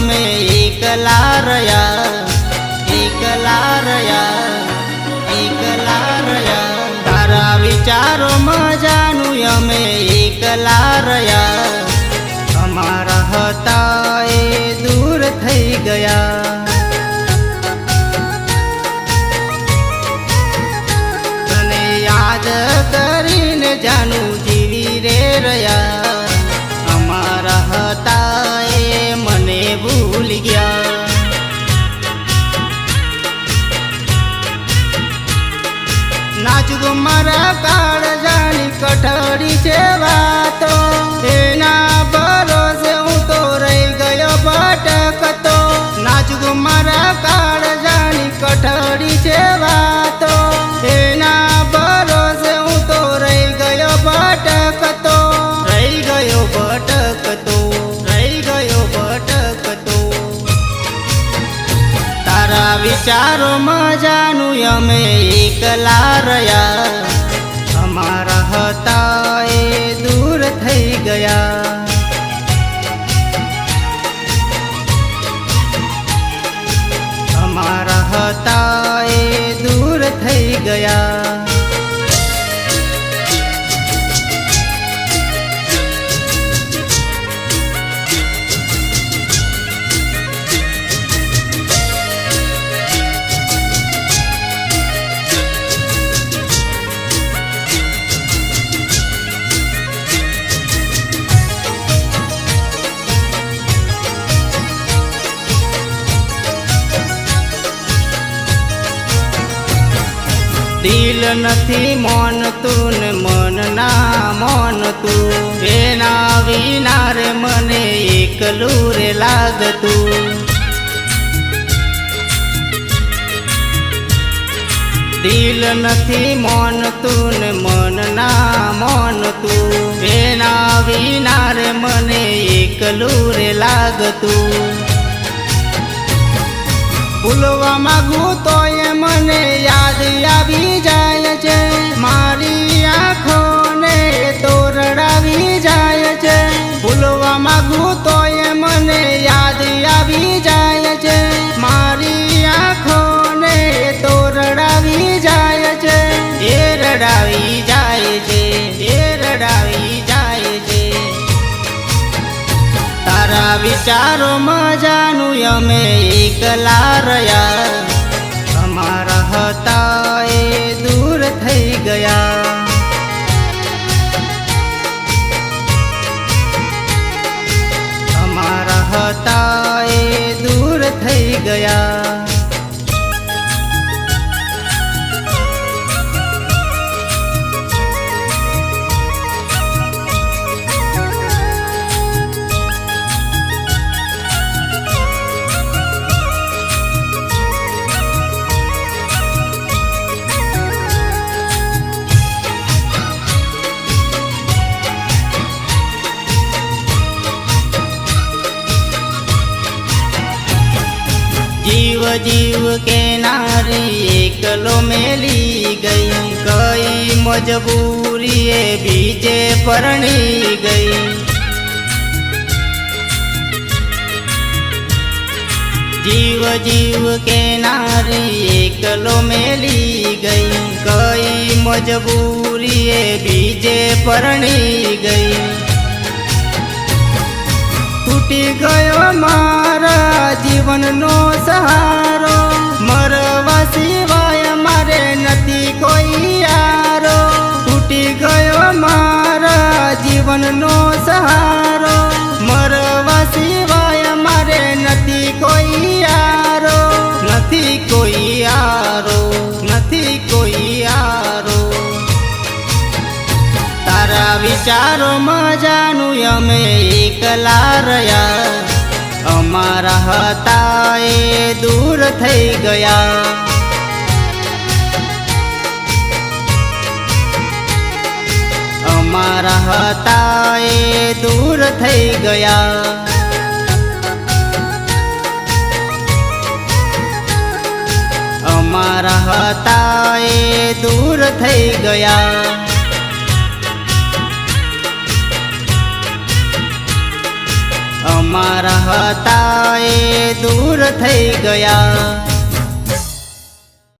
અમે એકલા રહ્યા એકલા રહ્યા એકલા રહ્યા. તારા વિચારોમાં મજાનું અમે એકલા રહ્યા. અમારા હતા એ દૂર થઈ ગયા. અને યાદ કરીને જાનું જીવી રે રહ્યા. હતા એ મને ભૂલી ગયા. વિચારો મજાનું અમે એકલા રહ્યા અમારા હતા એ દૂર થઈ ગયા. દિલ નથી મોન તું ને મન ના મોન તું એના વિના રે મને એકલું રે લાગતું. દિલ નથી મોન તું ને મન ના મોન તું એના વિના રે મને એકલું રે લાગતું. ભૂલવા માંગુ તો એ મને યાદ આવી જાય છે. મારી આંખોને તો રડાવી જાય છે. ભૂલવા માંગુ તો એ મને યાદ આવી વિચારો મજાનું અમે એકલા રહ્યા. જીવ જીવ કે નારી એકલો મેલી ગઈ. કઈ મજબૂરી એ બીજે પરણી ગઈ. જીવ જીવ કે નારી એકલો મેલી ગઈ. કઈ મજબૂરી એ બીજે પરણી ગઈ. તૂટી ગયો મારા જીવનનો સહારો. મરવા સિવાય મારે નથી કોઈ યારો. તૂટી ગયો મારા જીવનનો સહારો. તારા વિચારો મજાનું અમે એકલા રહ્યા અમારા હતા એ દૂર થઈ ગયા અમારા હતા એ દૂર થઈ ગયા અમારા હતા એ દૂર થઈ ગયા અમારા હતા એ દૂર થઈ ગયા.